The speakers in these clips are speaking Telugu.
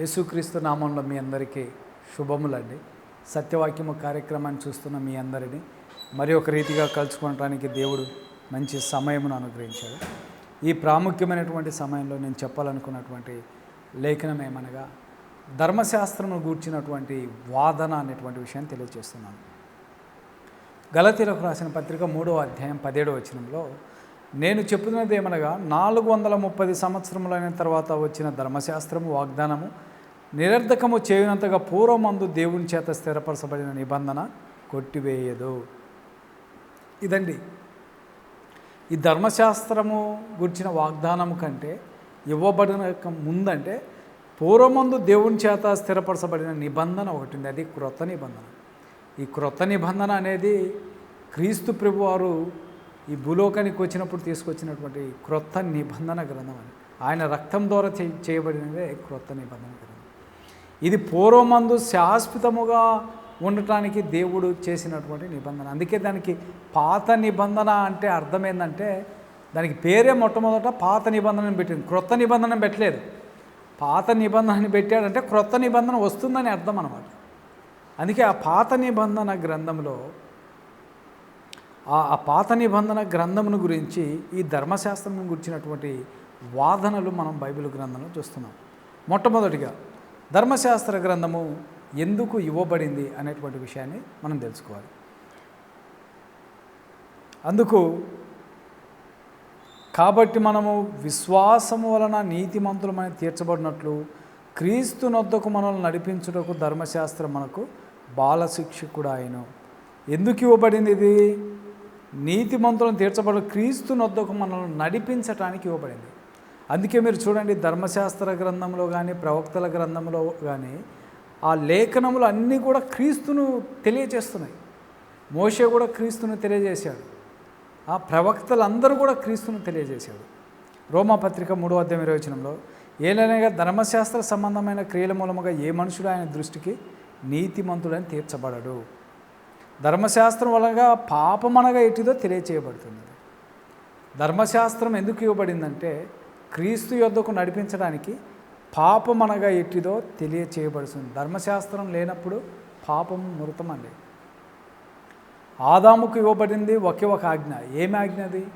యేసుక్రీస్తు నామంలో మీ అందరికీ శుభములండి. సత్యవాక్యము కార్యక్రమాన్ని చూస్తున్న మీ అందరినీ మరి ఒక రీతిగా కలుసుకోవడానికి దేవుడు మంచి సమయమును అనుగ్రహించాడు. ఈ ప్రాముఖ్యమైనటువంటి సమయంలో నేను చెప్పాలనుకున్నటువంటి లేఖనం ఏమనగా ధర్మశాస్త్రమును గూర్చినటువంటి వాదన అనేటువంటి విషయాన్ని తెలియజేస్తున్నాను. గలతీలకు రాసిన పత్రిక మూడవ అధ్యాయం పదిహేడవ వచనంలో నేను చెప్పుతున్నది ఏమనగా నాలుగు వందల ముప్పది సంవత్సరములైన తర్వాత వచ్చిన ధర్మశాస్త్రము వాగ్దానము నిరర్ధకము చేయనంతగా పూర్వమందు దేవుని చేత స్థిరపరచబడిన నిబంధన కొట్టివేయదు. ఇదండి. ఈ ధర్మశాస్త్రము గురించిన వాగ్దానము కంటే ఇవ్వబడిన ముందంటే పూర్వమందు దేవుని చేత స్థిరపరచబడిన నిబంధన ఒకటి ఉంది అది క్రొత్త నిబంధన. ఈ క్రొత్త నిబంధన అనేది క్రీస్తు ప్రభువారు ఈ భూలోకానికి వచ్చినప్పుడు తీసుకొచ్చినటువంటి క్రొత్త నిబంధన గ్రంథం అని ఆయన రక్తం ద్వారా చే చేయబడినదే క్రొత్త నిబంధన గ్రంథం. ఇది పూర్వమందు శాశ్వతముగా ఉండటానికి దేవుడు చేసినటువంటి నిబంధన. అందుకే దానికి పాత నిబంధన అంటే అర్థం ఏంటంటే దానికి పేరే మొట్టమొదట పాత నిబంధనను పెట్టింది. క్రొత్త నిబంధన పెట్టలేదు. పాత నిబంధనని పెట్టాడంటే క్రొత్త నిబంధన వస్తుందని అర్థం అనమాట అందుకే ఆ పాత నిబంధన గ్రంథంలో ఆ ఆ పాత నిబంధన గ్రంథమును గురించి ఈ ధర్మశాస్త్రం గురించినటువంటి వాదనలు మనం బైబిల్ గ్రంథంలో చూస్తున్నాం. మొట్టమొదటిగా ధర్మశాస్త్ర గ్రంథము ఎందుకు ఇవ్వబడింది అనేటువంటి విషయాన్ని మనం తెలుసుకోవాలి. అందుకు కాబట్టి మనము విశ్వాసము వలన నీతిమంతులమని తీర్చబడినట్లు క్రీస్తు నొద్దకు మనల్ని నడిపించుటకు ధర్మశాస్త్రం మనకు బాలశిక్షకుడు ఆయన. ఎందుకు ఇవ్వబడింది ఇది? నీతిమంతులను తీర్చబడు క్రీస్తు నొద్దకు మనల్ని నడిపించటానికి ఇవ్వబడింది. అందుకే మీరు చూడండి ధర్మశాస్త్ర గ్రంథంలో కానీ ప్రవక్తల గ్రంథంలో కానీ ఆ లేఖనములు అన్నీ కూడా క్రీస్తును తెలియజేస్తున్నాయి మోషే కూడా క్రీస్తును తెలియజేశాడు. ఆ ప్రవక్తలందరూ కూడా క్రీస్తును తెలియజేశాడు. రోమాపత్రిక మూడో అధ్యాయం ఇరవై వచనంలో ఏలనగా ధర్మశాస్త్ర సంబంధమైన క్రియల మూలముగా ఏ మనుషుడు ఆయన దృష్టికి నీతిమంతుడని తీర్చబడడు. ధర్మశాస్త్రం వలన పాపమనగా ఎట్టిదో తెలియచేయబడుతుంది. ధర్మశాస్త్రం ఎందుకు ఇవ్వబడిందంటే క్రీస్తు యొద్దకు నడిపించడానికి పాపమనగా ఎట్టిదో తెలియచేయబడుతుంది. ధర్మశాస్త్రం లేనప్పుడు పాపం మృతమండి ఆదాముకు ఇవ్వబడింది ఒకే ఒక ఆజ్ఞ. ఏమి ఆజ్ఞ అది?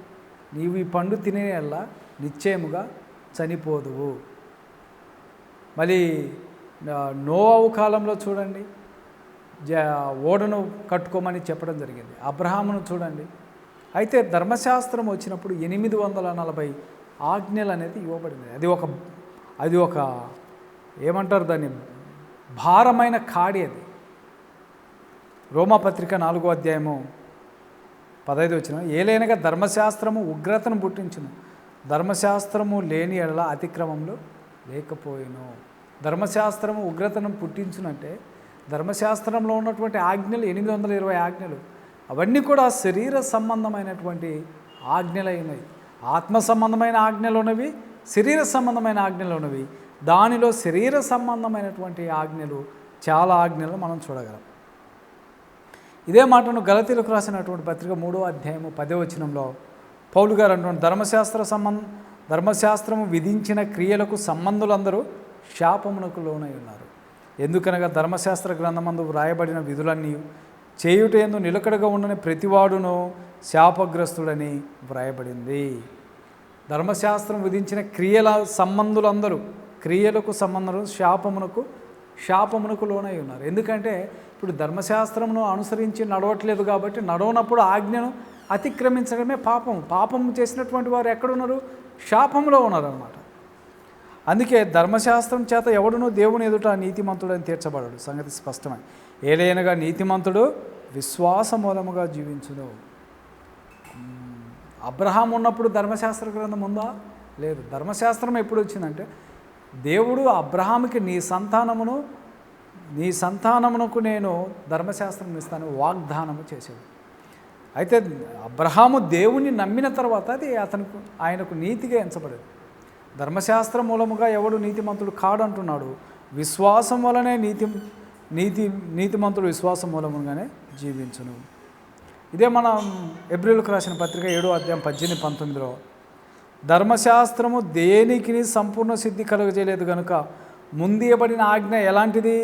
నీవు ఈ పండు తినేలా నిశ్చయముగా చనిపోదువు. మళ్ళీ నో నోవావు కాలంలో చూడండి. ఓడను కట్టుకోమని చెప్పడం జరిగింది. అబ్రహామును చూడండి. అయితే ధర్మశాస్త్రం వచ్చినప్పుడు ఎనిమిది వందల నలభై ఆజ్ఞలు అనేది ఇవ్వబడింది. అది ఒక అది ఒక ఏమంటారు దాన్ని? భారమైన కాడి అది. రోమాపత్రిక నాలుగో అధ్యాయము పదహైదు వచ్చిన ఏలైనగా ధర్మశాస్త్రము ఉగ్రతను పుట్టించును. ధర్మశాస్త్రము లేని ఎడల అతిక్రమంలో లేకపోయాను. ధర్మశాస్త్రము ఉగ్రతను పుట్టించునంటే ధర్మశాస్త్రంలో ఉన్నటువంటి ఆజ్ఞలు ఎనిమిది వందల ఇరవై ఆజ్ఞలు అవన్నీ కూడా శరీర సంబంధమైనటువంటి ఆజ్ఞలైనవి. ఆత్మ సంబంధమైన ఆజ్ఞలు ఉన్నవి శరీర సంబంధమైన ఆజ్ఞలు ఉన్నవి దానిలో శరీర సంబంధమైనటువంటి ఆజ్ఞలు చాలా ఆజ్ఞలు మనం చూడగలం. ఇదే మాటను గలతీలకు రాసినటువంటి పత్రిక మూడో అధ్యాయము పదే వచనంలో పౌలు గారు అంటున్న ధర్మశాస్త్ర సంబంధ ధర్మశాస్త్రము విధించిన క్రియలకు సంబంధులందరూ శాపమునకు లోనై ఉన్నారు. ఎందుకనగా ధర్మశాస్త్ర గ్రంథమందు వ్రాయబడిన విధులన్నీ చేయుటందు నిలకడగా ఉండని ప్రతివాడును శాపగ్రస్తుడని వ్రాయబడింది. ధర్మశాస్త్రం విధించిన క్రియల సంబంధులందరూ క్రియలకు సంబంధం శాపమునకు శాపమునకు లోనై ఉన్నారు. ఎందుకంటే ఇప్పుడు ధర్మశాస్త్రమును అనుసరించి నడవట్లేదు కాబట్టి నడవనప్పుడు ఆజ్ఞను అతిక్రమించడమే పాపం పాపం చేసినటువంటి వారు ఎక్కడున్నారు? శాపంలో ఉన్నారనమాట అందుకే ధర్మశాస్త్రం చేత ఎవడునూ దేవుని ఎదుట నీతిమంతుడని తీర్చబడడు. సంగతి స్పష్టమై. ఏదైనగా నీతిమంతుడు విశ్వాస మూలముగా జీవించును అబ్రహాం ఉన్నప్పుడు ధర్మశాస్త్ర గ్రంథం ఉందా? లేదు. ధర్మశాస్త్రం ఎప్పుడు వచ్చిందంటే దేవుడు అబ్రహాంకి నీ సంతానమును నీ సంతానమునకు నేను ధర్మశాస్త్రం ఇస్తాను వాగ్దానము చేసేది అయితే అబ్రహాము దేవుణ్ణి నమ్మిన తర్వాత అది అతనికి ఆయనకు నీతిగా ఎంచబడేది. ధర్మశాస్త్రం మూలముగా ఎవడు నీతిమంతుడు కాడంటున్నాడు విశ్వాసం వలనే నీతి నీతి నీతిమంతుడు విశ్వాసం మూలముగానే జీవించును. ఇదే మనం ఏప్రిల్కి రాసిన పత్రిక ఏడో అధ్యాయం పద్దెనిమిది పంతొమ్మిదిలో ధర్మశాస్త్రము దేనికి సంపూర్ణ సిద్ధి కలుగజేయలేదు కనుక ముందియబడిన ఆజ్ఞ ఎలాంటిది?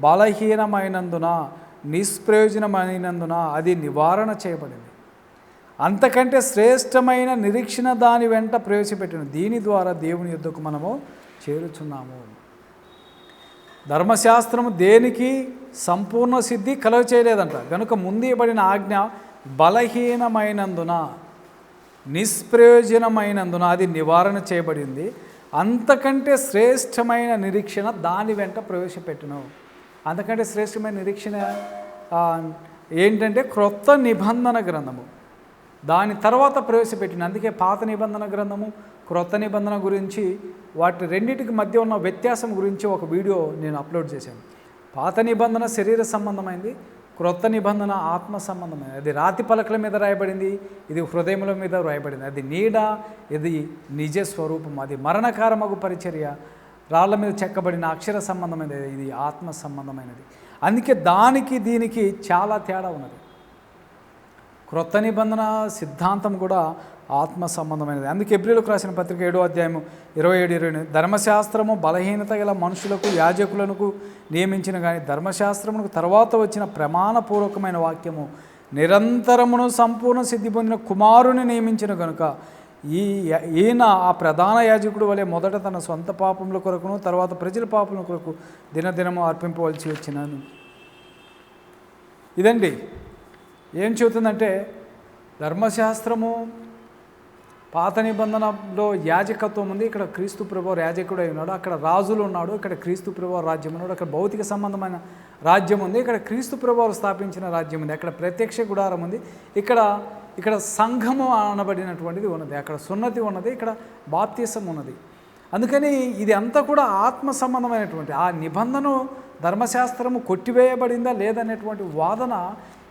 బలహీనమైనందున నిష్ప్రయోజనమైనందున అది నివారణ చేయబడింది. అంతకంటే శ్రేష్టమైన నిరీక్షణ దాని వెంట ప్రవేశపెట్టిన దీని ద్వారా దేవుని యుద్ధకు మనము చేరుచున్నాము. ధర్మశాస్త్రము దేనికి సంపూర్ణ సిద్ధి కలుగ చేయలేదంట కనుక ముందేయబడిన ఆజ్ఞ బలహీనమైనందున నిష్ప్రయోజనమైనందున అది నివారణ చేయబడింది. అంతకంటే శ్రేష్టమైన నిరీక్షణ దాని వెంట ప్రవేశపెట్టును. అంతకంటే శ్రేష్టమైన నిరీక్షణ ఏంటంటే క్రొత్త నిబంధన గ్రంథము. దాని తర్వాత ప్రవేశపెట్టిన అందుకే పాత నిబంధన గ్రంథము క్రొత్త నిబంధన గురించి వాటి రెండింటికి మధ్య ఉన్న వ్యత్యాసం గురించి ఒక వీడియో నేను అప్లోడ్ చేశాను. పాత నిబంధన శరీర సంబంధమైంది క్రొత్త నిబంధన ఆత్మ సంబంధమైనది అది రాతి పలకల మీద రాయబడింది ఇది హృదయముల మీద రాయబడింది. అది నీడ ఇది నిజ స్వరూపం అది మరణకారమగు పరిచర్య. రాళ్ళ మీద చెక్కబడిన అక్షర సంబంధమైనది ఇది ఆత్మ సంబంధమైనది. అందుకే దానికి దీనికి చాలా తేడా ఉన్నది. క్రొత్త నిబంధన సిద్ధాంతం కూడా ఆత్మ సంబంధమైనది. అందుకే ఎబ్రిలకు రాసిన పత్రిక ఏడో అధ్యాయము ఇరవై ఏడు ఇరవై ఎనిమిది. ధర్మశాస్త్రము బలహీనత గల మనుషులకు యాజకులకు నియమించిన కానీ ధర్మశాస్త్రమునకు తర్వాత వచ్చిన ప్రమాణపూర్వకమైన వాక్యము నిరంతరమును సంపూర్ణ సిద్ధి పొందిన కుమారుని నియమించిన కనుక ఈ ఈయన ఆ ప్రధాన యాజకుడు వలె మొదట తన సొంత పాపముల కొరకును తర్వాత ప్రజల పాపముల కొరకు దినదినము అర్పింపవలసి వచ్చినాను. ఇదండి. ఏం చెబుతుందంటే ధర్మశాస్త్రము పాత నిబంధనలో యాజకత్వం ఉంది. ఇక్కడ క్రీస్తు ప్రభు యాజకుడు ఉన్నాడు. అక్కడ రాజులు ఉన్నాడు. ఇక్కడ క్రీస్తు ప్రభు రాజ్యం ఉన్నాడు. అక్కడ భౌతిక సంబంధమైన రాజ్యం ఉంది. ఇక్కడ క్రీస్తు ప్రభు స్థాపించిన రాజ్యం ఉంది. అక్కడ ప్రత్యక్ష గుడారం ఉంది. ఇక్కడ ఇక్కడ సంఘము అనబడినటువంటిది ఉన్నది. అక్కడ సున్నతి ఉన్నది. ఇక్కడ బాప్తీసం ఉన్నది. అందుకని ఇది అంతా కూడా ఆత్మ సంబంధమైనటువంటి ఆ నిబంధన ధర్మశాస్త్రము కొట్టివేయబడిందా లేదనేటువంటి వాదన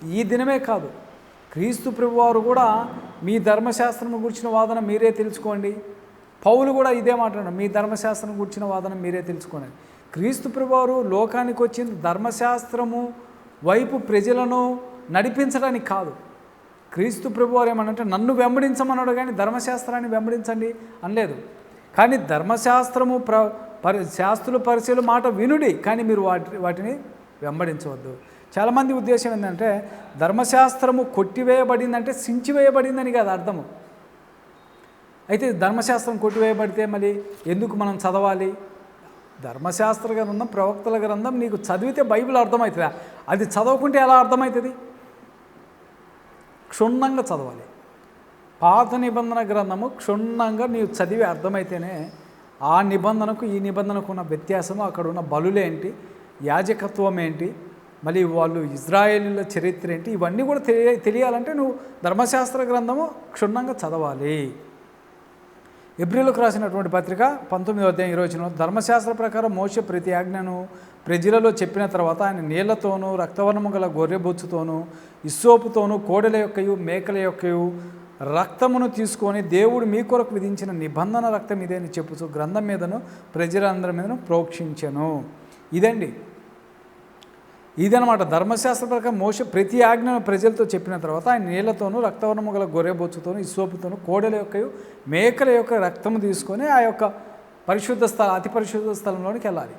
ఈ దినమే కాదు క్రీస్తు ప్రభువారు కూడా మీ ధర్మశాస్త్రం గురించిన వాదన మీరే తెలుసుకోండి. పౌలు కూడా ఇదే మాట్లాడారు మీ ధర్మశాస్త్రం గురించిన వాదన మీరే తెలుసుకోండి. క్రీస్తు ప్రభువారు లోకానికి వచ్చింది ధర్మశాస్త్రము వైపు ప్రజలను నడిపించడానికి కాదు. క్రీస్తు ప్రభువారు ఏమనంటే నన్ను వెంబడించమన్నాడు కానీ ధర్మశాస్త్రాన్ని వెంబడించండి అనలేదు. కానీ ధర్మశాస్త్రము ప్ర పరి శాస్త్రుల పరిచయలు మాట వినుడి కానీ మీరు వాటి వాటిని వెంబడించవద్దు. చాలామంది ఉద్దేశం ఏంటంటే ధర్మశాస్త్రము కొట్టివేయబడిందంటే సించివేయబడిందని కాదు అర్థము. అయితే ధర్మశాస్త్రం కొట్టివేయబడితే మళ్ళీ ఎందుకు మనం చదవాలి? ధర్మశాస్త్ర గ్రంథం ప్రవక్తల గ్రంథం నీకు చదివితే బైబిల్ అర్థమవుతుందా? అది చదవకుంటే ఎలా అర్థమవుతుంది? క్షుణ్ణంగా చదవాలి. పాత నిబంధన గ్రంథము క్షుణ్ణంగా నీవు చదివి అర్థమైతేనే ఆ నిబంధనకు ఈ నిబంధనకు ఉన్న వ్యత్యాసము అక్కడ ఉన్న బలులేంటి? యాజకత్వం ఏంటి మళ్ళీ వాళ్ళు ఇజ్రాయేలీల చరిత్ర ఏంటి? ఇవన్నీ కూడా తెలియ తెలియాలంటే నువ్వు ధర్మశాస్త్ర గ్రంథము క్షుణ్ణంగా చదవాలి. ఎబ్రిల్కు రాసినటువంటి పత్రిక పంతొమ్మిదో అధ్యాయం ఇరవై ధర్మశాస్త్ర ప్రకారం మోస ప్రతి ఆజ్ఞను ప్రజలలో చెప్పిన తర్వాత ఆయన నీళ్ళతోనూ రక్తవర్ణము గల గొర్రెబొచ్చుతోనూ ఇస్సోపుతోనూ కోడెల యొక్కయు మేకల యొక్కయు రక్తమును తీసుకొని దేవుడు మీ కొరకు విధించిన నిబంధన రక్తం ఇదే అని చెప్పుచు గ్రంథం మీదను ప్రజలందరి మీదను ప్రోక్షించను. ఇదండి ఇదనమాట ధర్మశాస్త్ర ప్రకారం మోస ప్రతి ఆజ్ఞను ప్రజలతో చెప్పిన తర్వాత ఆయన నీళ్ళతోనూ రక్తవర్ణము గల గొర్రెబొచ్చుతోనూ ఇసోపుతోనూ కోడెల యొక్క మేకల యొక్క రక్తము తీసుకొని ఆ యొక్క పరిశుద్ధ స్థల అతి పరిశుద్ధ స్థలంలోనికి వెళ్ళాలి.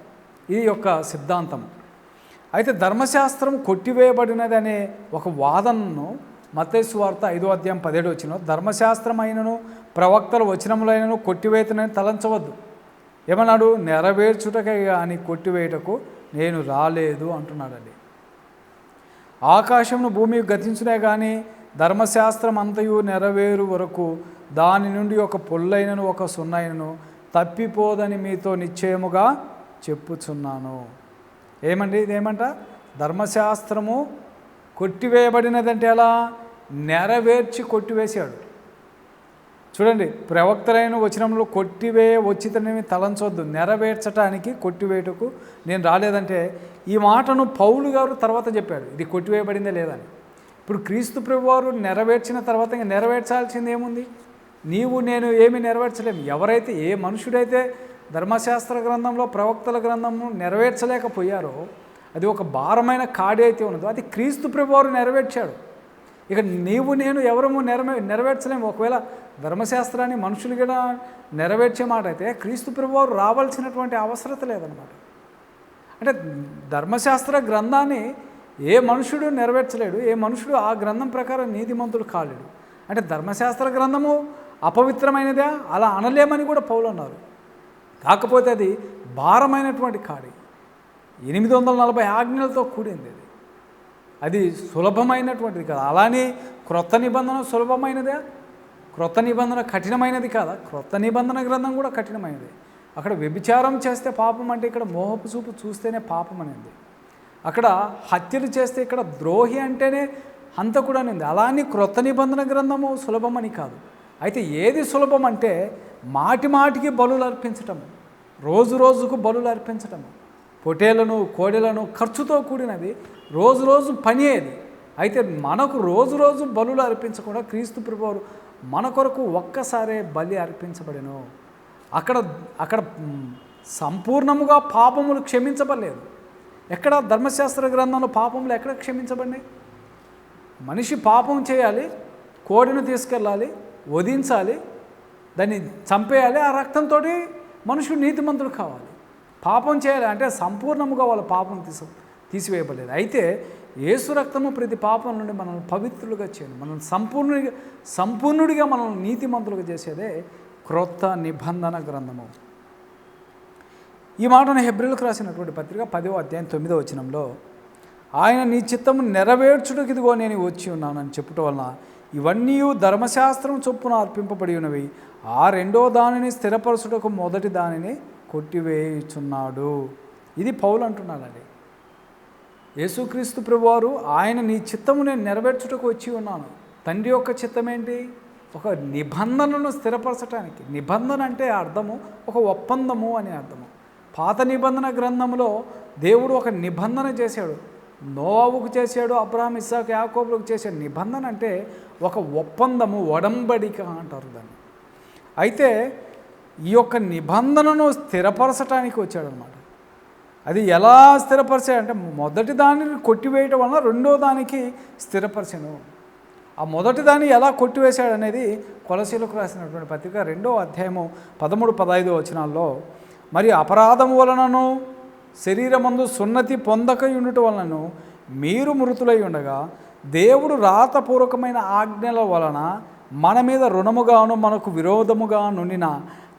ఇది యొక్క సిద్ధాంతం. అయితే ధర్మశాస్త్రం కొట్టివేయబడినది అనే ఒక వాదనను మతేసు వార్త ఐదో అధ్యాయం పదిహేడు వచ్చిన ధర్మశాస్త్రం అయినను ప్రవక్తల వచనములైనను కొట్టివేతనని తలంచవద్దు. ఏమన్నాడు? నెరవేర్చుటకే కానీ కొట్టివేయటకు నేను రాలేదు అంటున్నాడండి. ఆకాశమును భూమి గతించినా కానీ ధర్మశాస్త్రం అంతయు నెరవేరు వరకు దాని నుండి ఒక పొల్లైనను ఒక సున్నైనను తప్పిపోదని మీతో నిశ్చయముగా చెప్పుచున్నాను. ఏమండి ఇదేమంట? ధర్మశాస్త్రము కొట్టివేయబడినదంటే ఎలా? నెరవేర్చి కొట్టివేశాడు. చూడండి ప్రవక్తలైన వచనంలో కొట్టివేయ వచ్చితనేమి తలంచొద్దు నెరవేర్చడానికి కొట్టివేటకు నేను రాలేదంటే ఈ మాటను పౌలు గారు తర్వాత చెప్పాడు ఇది కొట్టివేయబడిందే లేదని. ఇప్పుడు క్రీస్తు ప్రభువారు నెరవేర్చిన తర్వాత ఇంకా నెరవేర్చాల్సింది ఏముంది? నీవు నేను ఏమి నెరవేర్చలేము. ఎవరైతే ఏ మనుషుడైతే ధర్మశాస్త్ర గ్రంథంలో ప్రవక్తల గ్రంథము నెరవేర్చలేకపోయారో అది ఒక భారమైన కాడి అయితే ఉన్నదో అది క్రీస్తు ప్రభువారు నెరవేర్చాడు. ఇక నీవు నేను ఎవరము నెరవే నెరవేర్చలేము. ఒకవేళ ధర్మశాస్త్రాన్ని మనుషులు కూడా నెరవేర్చే మాట అయితే క్రీస్తు ప్రభువారు రావాల్సినటువంటి అవసరత లేదనమాట అంటే ధర్మశాస్త్ర గ్రంథాన్ని ఏ మనుషుడు నెరవేర్చలేడు ఏ మనుషుడు ఆ గ్రంథం ప్రకారం నీతిమంతుడు కాలేడు. అంటే ధర్మశాస్త్ర గ్రంథము అపవిత్రమైనదే అలా అనలేమని కూడా పౌలు అన్నారు. కాకపోతే అది భారమైనటువంటి కాడి. ఎనిమిది వందల నలభై ఆజ్ఞలతో కూడింది అది. అది సులభమైనటువంటిది కాదు. అలానే క్రొత్త నిబంధన సులభమైనదే. క్రొత్త నిబంధన కఠినమైనది కాదా? క్రొత్త నిబంధన గ్రంథం కూడా కఠినమైనది. అక్కడ వ్యభిచారం చేస్తే పాపం అంటే ఇక్కడ మోహపు చూపు చూస్తేనే పాపం అనేది. అక్కడ హత్యలు చేస్తే ఇక్కడ ద్రోహి అంటేనే హంతకుడు అనేది. అలానే క్రొత్త నిబంధన గ్రంథము సులభమని కాదు. అయితే ఏది సులభం అంటే మాటి మాటికి బలులు అర్పించటము. రోజు రోజుకు బలులు అర్పించటము. పొటేలను కోడెలను ఖర్చుతో కూడినది. రోజు రోజు పని అది. అయితే మనకు రోజు రోజు బలులు అర్పించకుండా క్రీస్తు ప్రభువారు మన కొరకు ఒక్కసారే బలి అర్పించబడెను. అక్కడ అక్కడ సంపూర్ణముగా పాపములు క్షమించబడలేదు. ఎక్కడ ధర్మశాస్త్ర గ్రంథంలో పాపములు ఎక్కడ క్షమించబడినాయి? మనిషి పాపం చేయాలి కోడిని తీసుకెళ్ళాలి వధించాలి దాన్ని చంపేయాలి ఆ రక్తంతో మనుషుడు నీతిమంతుడు కావాలి. పాపం చేయాలి అంటే సంపూర్ణముగా వాళ్ళ పాపం తీసు తీసివేయబడలేదు. అయితే యేసు రక్తము ప్రతి పాపం నుండి మనల్ని పవిత్రులుగా చేయండి. మనం సంపూర్ణుడిగా సంపూర్ణుడిగా మనల్ని నీతిమంతులుగా చేసేదే క్రొత్త నిబంధన గ్రంథము. ఈ మాటను హెబ్రిల్కు రాసినటువంటి పత్రిక పదో అధ్యాయం తొమ్మిదో వచనంలో ఆయన నీ చిత్తము నెరవేర్చుటకు ఇదిగో నేను వచ్చి ఉన్నానని చెప్పుట వలన ఇవన్నీ ధర్మశాస్త్రం చొప్పున అర్పింపబడి ఉన్నవి. ఆ రెండో దానిని స్థిరపరచుటకు మొదటి దానిని కొట్టివేయుచున్నాడు. ఇది పౌలు అంటున్నాడండి. యేసుక్రీస్తు ప్రభువారు ఆయన నీ చిత్తము నేను నెరవేర్చుటకు వచ్చి ఉన్నాను. తండ్రి యొక్క చిత్తం ఏంటి ఒక నిబంధనను స్థిరపరచడానికి నిబంధన అంటే అర్థము ఒక ఒప్పందము అని అర్థము. పాత నిబంధన గ్రంథంలో దేవుడు ఒక నిబంధన చేశాడు. నోవావుకు చేశాడు అబ్రాహం ఇస్సాకు యాకోబులకు చేశాడు నిబంధన అంటే ఒక ఒప్పందము ఒడంబడిక అంటారు దాన్ని. అయితే ఈ యొక్క నిబంధనను స్థిరపరచడానికి వచ్చాడనమాట. అది ఎలా స్థిరపరిచాడంటే మొదటి దానిని కొట్టివేయటం వలన రెండో దానికి స్థిరపరిచాను ఆ మొదటి దాన్ని ఎలా కొట్టివేశాడనేది కొలసీలకు రాసినటువంటి పత్రిక రెండో అధ్యాయము పదమూడు పదహైదు వచనాల్లో మరి అపరాధం వలనను శరీరమందు సున్నతి పొందక ఉండుట వలనను మీరు మృతులై ఉండగా దేవుడు రాతపూర్వకమైన ఆజ్ఞల వలన మన మీద రుణముగాను మనకు విరోధముగా నుండిన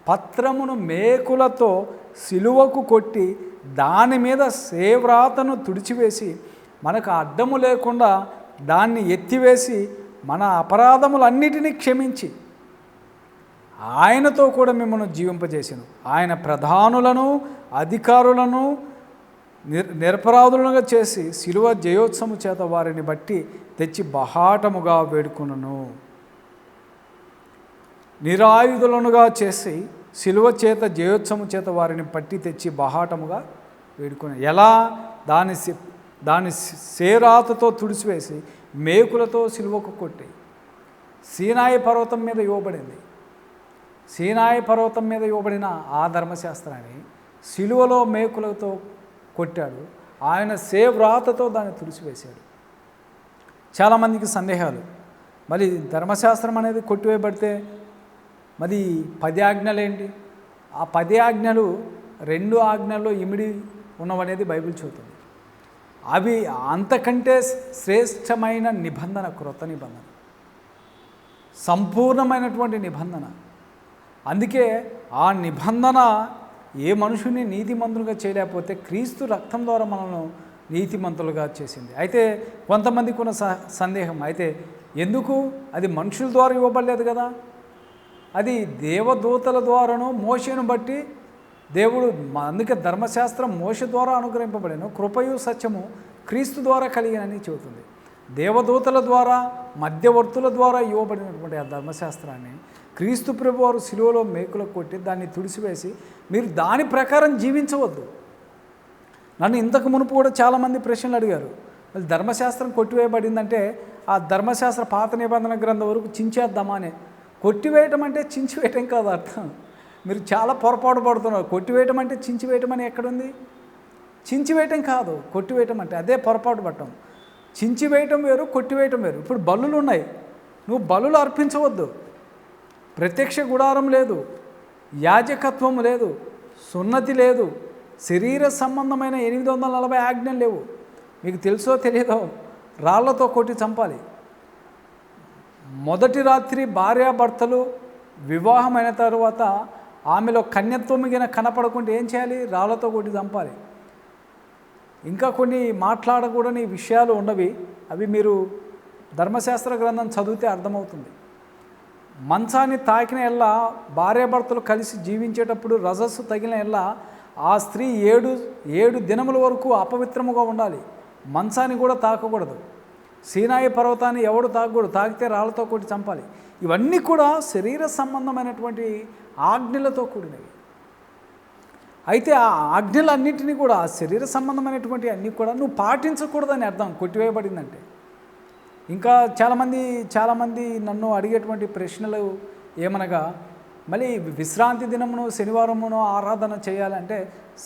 పత్రమును మేకులతో సిలువకు కొట్టి దాని మీద సేవ్రాతను తుడిచివేసి మనకు అడ్డము లేకుండా దాన్ని ఎత్తివేసి మన అపరాధములన్నిటినీ క్షమించి ఆయనతో కూడా మిమ్మల్ని జీవింపజేసాను. ఆయన ప్రధానులను అధికారులను నిర్ నిరపరాధులుగా చేసి శిలువ జయోత్సవము చేత వారిని బట్టి తెచ్చి బహాటముగా వేడుకునను. నిరాయుధులనుగా చేసి శిలువ చేత జయోత్సవం చేత వారిని పట్టి తెచ్చి బహాటముగా వేడుకుని ఎలా? దాని దాని సేరాతతో తుడిచివేసి మేకులతో సిలువకు కొట్టి సీనాయి పర్వతం మీద ఇవ్వబడింది. సీనాయి పర్వతం మీద ఇవ్వబడిన ఆ ధర్మశాస్త్రాన్ని సిలువలో మేకులతో కొట్టాడు. ఆయన సేవ్రాతతో దాన్ని తుడిచివేశాడు చాలామందికి సందేహాలు. మరి ధర్మశాస్త్రం అనేది కొట్టివేయబడితే మరి పది ఆజ్ఞలు ఏంటి ఆ పది ఆజ్ఞలు రెండు ఆజ్ఞల్లో ఇమిడి ఉన్నవనేది బైబిల్ చూతుంది అవి అంతకంటే శ్రేష్టమైన నిబంధన క్రొత్త నిబంధన. సంపూర్ణమైనటువంటి నిబంధన. అందుకే ఆ నిబంధన ఏ మనుషుని నీతిమంతులుగా చేయలేకపోతే క్రీస్తు రక్తం ద్వారా మనల్ని నీతిమంతులుగా చేసింది. అయితే కొంతమందికి ఉన్న స- సందేహం. అయితే ఎందుకు? అది మనుషుల ద్వారా ఇవ్వబడలేదు కదా. అది దేవదూతల ద్వారాను మోషను బట్టి దేవుడు అందుకే ధర్మశాస్త్రం మోష ద్వారా అనుగ్రహింపబడిన. కృపయు సత్యము క్రీస్తు ద్వారా కలిగినని చెబుతుంది. దేవదూతల ద్వారా మధ్యవర్తుల ద్వారా ఇవ్వబడినటువంటి ఆ ధర్మశాస్త్రాన్ని క్రీస్తు ప్రభు వారు శిలువలో మేకులకు కొట్టి దాన్ని తుడిసివేసి మీరు దాని ప్రకారం జీవించవద్దు. నన్ను ఇంతకు మునుపు కూడా చాలామంది ప్రశ్నలు అడిగారు. మరి ధర్మశాస్త్రం కొట్టివేయబడిందంటే ఆ ధర్మశాస్త్ర పాత నిబంధన గ్రంథం వరకు చించేద్దామా అనే. కొట్టివేయటం అంటే చించివేయటం కాదు అర్థం. మీరు చాలా పొరపాటు పడుతున్నారు. కొట్టివేయటం అంటే చించివేయటం అని ఎక్కడుంది? చించివేయటం కాదు. కొట్టివేయటం అంటే అదే పొరపాటు పట్టడం. చించివేయటం వేరు కొట్టివేయటం వేరు. ఇప్పుడు బలులు ఉన్నాయి. నువ్వు బలులు అర్పించవద్దు. ప్రత్యక్ష గుడారం లేదు. యాజకత్వం లేదు. సున్నతి లేదు. శరీర సంబంధమైన ఎనిమిది వందల నలభై ఆజ్ఞలు లేవు. మీకు తెలుసో తెలియదో రాళ్ళతో కొట్టి చంపాలి. మొదటి రాత్రి భార్యాభర్తలు వివాహమైన తర్వాత ఆమెలో కన్యత్వం మిగిన కనపడకుండా ఏం చేయాలి? రాళ్ళతో కొట్టి చంపాలి. ఇంకా కొన్ని మాట్లాడకూడని విషయాలు ఉన్నవి అవి మీరు ధర్మశాస్త్ర గ్రంథం చదివితే అర్థమవుతుంది. మంచాన్ని తాకిన ఎల్లా భార్యాభర్తలు కలిసి జీవించేటప్పుడు రజస్సు తగిన ఎల్లా ఆ స్త్రీ ఏడు ఏడు దినముల వరకు అపవిత్రముగా ఉండాలి. మంచాన్ని కూడా తాకకూడదు. సీనాయి పర్వతాన్ని ఎవడు తాకకూడదు తాగితే రాళ్ళతో కొట్టి చంపాలి. ఇవన్నీ కూడా శరీర సంబంధమైనటువంటి ఆజ్ఞలతో కూడినవి. అయితే ఆ ఆజ్ఞలన్నింటినీ కూడా ఆ శరీర సంబంధమైనటువంటి అన్నీ కూడా నువ్వు పాటించకూడదని అర్థం. కొట్టివేయబడిందంటే. ఇంకా చాలామంది చాలామంది నన్ను అడిగేటువంటి ప్రశ్నలు ఏమనగా మళ్ళీ విశ్రాంతి దినమును శనివారమును ఆరాధన చేయాలంటే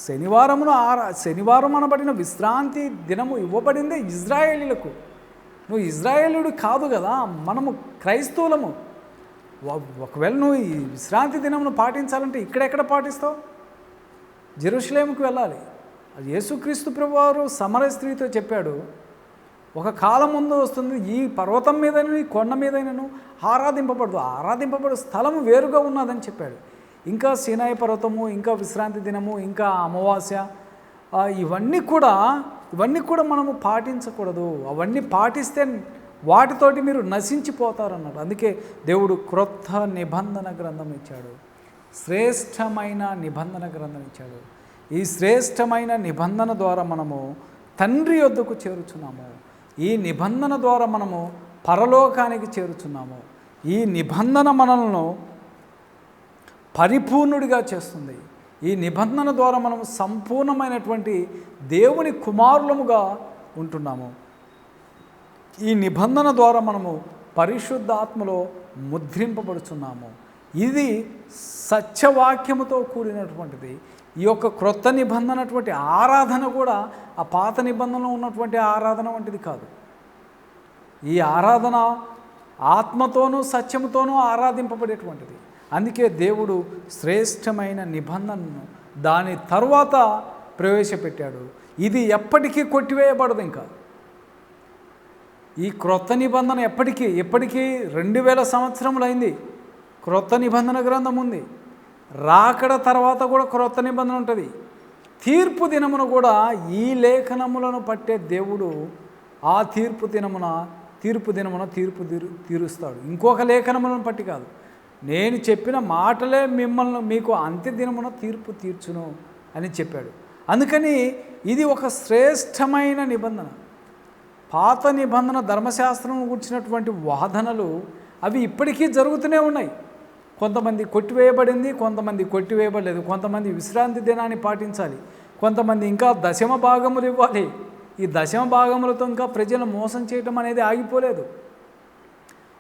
శనివారమును ఆరా శనివారం అనబడిన విశ్రాంతి దినము ఇవ్వబడిందే ఇజ్రాయేలీలకు. నువ్వు ఇజ్రాయేలుడు కాదు కదా మనము క్రైస్తవులము. ఒకవేళ నువ్వు ఈ విశ్రాంతి దినమును పాటించాలంటే ఇక్కడెక్కడ పాటిస్తావు? జెరూసలేముకు వెళ్ళాలి. అది యేసుక్రీస్తు ప్రభువారు సమర స్త్రీతో చెప్పాడు ఒక కాలం ముందు వస్తుంది ఈ పర్వతం మీదైనా ఈ కొండ మీదైనాను ఆరాధింపబడదు ఆరాధింపబడు స్థలము వేరుగా ఉన్నదని చెప్పాడు. ఇంకా సీనాయి పర్వతము ఇంకా విశ్రాంతి దినము ఇంకా అమావాస్య ఇవన్నీ కూడా ఇవన్నీ కూడా మనము పాటించకూడదు. అవన్నీ పాటిస్తే వాటితోటి మీరు నశించిపోతారన్నాడు అందుకే దేవుడు క్రొత్త నిబంధన గ్రంథం ఇచ్చాడు. శ్రేష్టమైన నిబంధన గ్రంథం ఇచ్చాడు. ఈ శ్రేష్టమైన నిబంధన ద్వారా మనము తండ్రి యొద్దకు చేరుచున్నాము. ఈ నిబంధన ద్వారా మనము పరలోకానికి చేరుచున్నాము. ఈ నిబంధన మనలను పరిపూర్ణుడిగా చేస్తుంది. ఈ నిబంధన ద్వారా మనం సంపూర్ణమైనటువంటి దేవుని కుమారులముగా ఉంటున్నాము. ఈ నిబంధన ద్వారా మనము పరిశుద్ధాత్మలో ముద్రింపబడుచున్నాము. ఇది సత్యవాక్యముతో కూడినటువంటిది. ఈ యొక్క క్రొత్త నిబంధన అటువంటి ఆరాధన కూడా ఆ పాత నిబంధనలో ఉన్నటువంటి ఆరాధన వంటిది కాదు. ఈ ఆరాధన ఆత్మతోనూ సత్యముతోనూ ఆరాధింపబడేటువంటిది. అందుకే దేవుడు శ్రేష్టమైన నిబంధనను దాని తర్వాత ప్రవేశపెట్టాడు. ఇది ఎప్పటికీ కొట్టివేయబడదు ఇంకా. ఈ క్రొత్త నిబంధన ఎప్పటికీ ఎప్పటికీ రెండు వేల సంవత్సరములైంది క్రొత్త నిబంధన గ్రంథం ఉంది. రాకడ తర్వాత కూడా క్రొత్త నిబంధన ఉంటుంది. తీర్పు దినమున కూడా ఈ లేఖనములను పట్టే దేవుడు ఆ తీర్పు దినమున తీర్పు దినమున తీర్పు తీరు తీరుస్తాడు. ఇంకొక లేఖనములను పట్టి కాదు. నేను చెప్పిన మాటలే మిమ్మల్ని మీకు అంత్యదినమున తీర్పు తీర్చును అని చెప్పాడు. అందుకని ఇది ఒక శ్రేష్టమైన నిబంధన. పాత నిబంధన ధర్మశాస్త్రం కూర్చినటువంటి వాదనలు అవి ఇప్పటికీ జరుగుతూనే ఉన్నాయి. కొంతమంది కొట్టివేయబడింది కొంతమంది కొట్టివేయబడలేదు కొంతమంది విశ్రాంతి దినాన్ని పాటించాలి కొంతమంది ఇంకా దశమ భాగములు ఇవ్వాలి. ఈ దశమ భాగములతో ఇంకా ప్రజలను మోసం చేయటం అనేది ఆగిపోలేదు.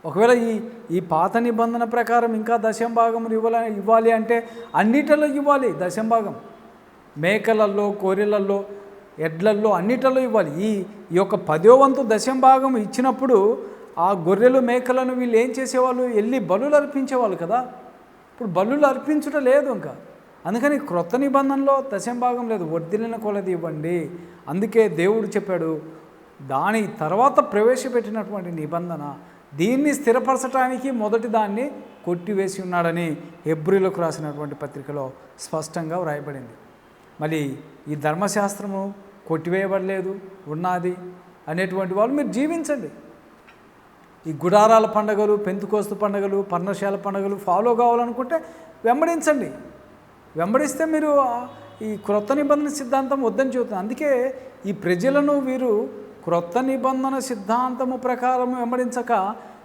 ఒకవేళ ఈ ఈ పాత నిబంధన ప్రకారం ఇంకా దశం భాగములు ఇవ్వాలి ఇవ్వాలి అంటే అన్నిటిలో ఇవ్వాలి దశం భాగం మేకలల్లో కోరిలల్లో ఎడ్లల్లో అన్నిటిలో ఇవ్వాలి. ఈ ఈ యొక్క పదో వంతు దశం భాగం ఇచ్చినప్పుడు ఆ గొర్రెలు మేకలను వీళ్ళు ఏం చేసేవాళ్ళు? వెళ్ళి బలులు అర్పించేవాళ్ళు కదా. ఇప్పుడు బలులు అర్పించుట లేదు ఇంకా. అందుకని క్రొత్త నిబంధనలో దశం భాగం లేదు. వర్ధిలిన కొలది ఇవ్వండి. అందుకే దేవుడు చెప్పాడు దాని తర్వాత ప్రవేశపెట్టినటువంటి నిబంధన దీన్ని స్థిరపరచడానికి మొదటి దాన్ని కొట్టివేసి ఉన్నాడని ఎబ్రిలకు రాసినటువంటి పత్రికలో స్పష్టంగా వ్రాయబడింది. మళ్ళీ ఈ ధర్మశాస్త్రము కొట్టివేయబడలేదు ఉన్నది అనేటువంటి వాళ్ళు మీరు జీవించండి. ఈ గుడారాల పండగలు పెంతుకోస్తు పండగలు పర్ణశాల పండగలు ఫాలో కావాలనుకుంటే వెంబడించండి. వెంబడిస్తే మీరు ఈ క్రొత్త నిబంధన సిద్ధాంతం వద్దని చెబుతుంది అందుకే ఈ ప్రజలను వీరు క్రొత్త నిబంధన సిద్ధాంతము ప్రకారం వెంబడించక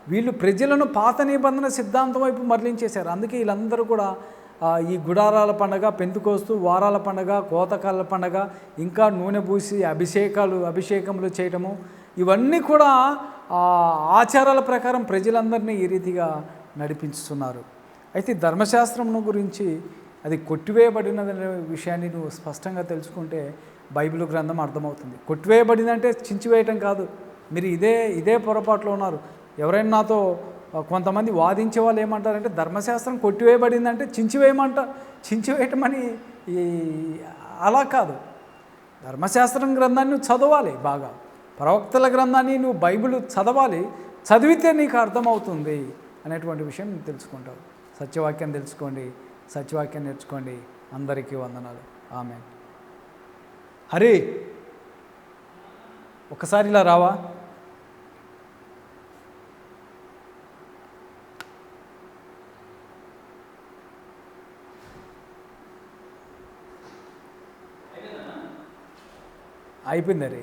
వీళ్ళు ప్రజలను పాత నిబంధన సిద్ధాంతం వైపు మరలించేశారు. అందుకే వీళ్ళందరూ కూడా ఈ గుడారాల పండగ పెంతుకోస్తూ వారాల పండగ కోతకాల పండగ ఇంకా నూనె పూసి అభిషేకాలు అభిషేకములు చేయటము ఇవన్నీ కూడా ఆచారాల ప్రకారం ప్రజలందరినీ ఈ రీతిగా నడిపించుతున్నారు. అయితే ఈ ధర్మశాస్త్రమును గురించి అది కొట్టివేయబడినదనే విషయాన్ని నువ్వు స్పష్టంగా తెలుసుకుంటే బైబిల్ గ్రంథం అర్థమవుతుంది. కొట్టివేయబడిందంటే చించివేయటం కాదు. మీరు ఇదే ఇదే పొరపాట్లో ఉన్నారు. ఎవరైనా నాతో కొంతమంది వాదించే వాళ్ళు ఏమంటారంటే ధర్మశాస్త్రం కొట్టివేయబడిందంటే చించివేయమంట చించివేయటమని ఈ అలా కాదు. ధర్మశాస్త్రం గ్రంథాన్ని నువ్వు చదవాలి బాగా. ప్రవక్తల గ్రంథాన్ని నువ్వు బైబిల్ చదవాలి చదివితే నీకు అర్థమవుతుంది అనేటువంటి విషయం తెలుసుకుంటావు. సత్యవాక్యం తెలుసుకోండి సత్యవాక్యం నేర్చుకోండి. అందరికీ వందనాలు. ఆమె హరే ఒకసారి ఇలా రావా? అయిపోయింది హరి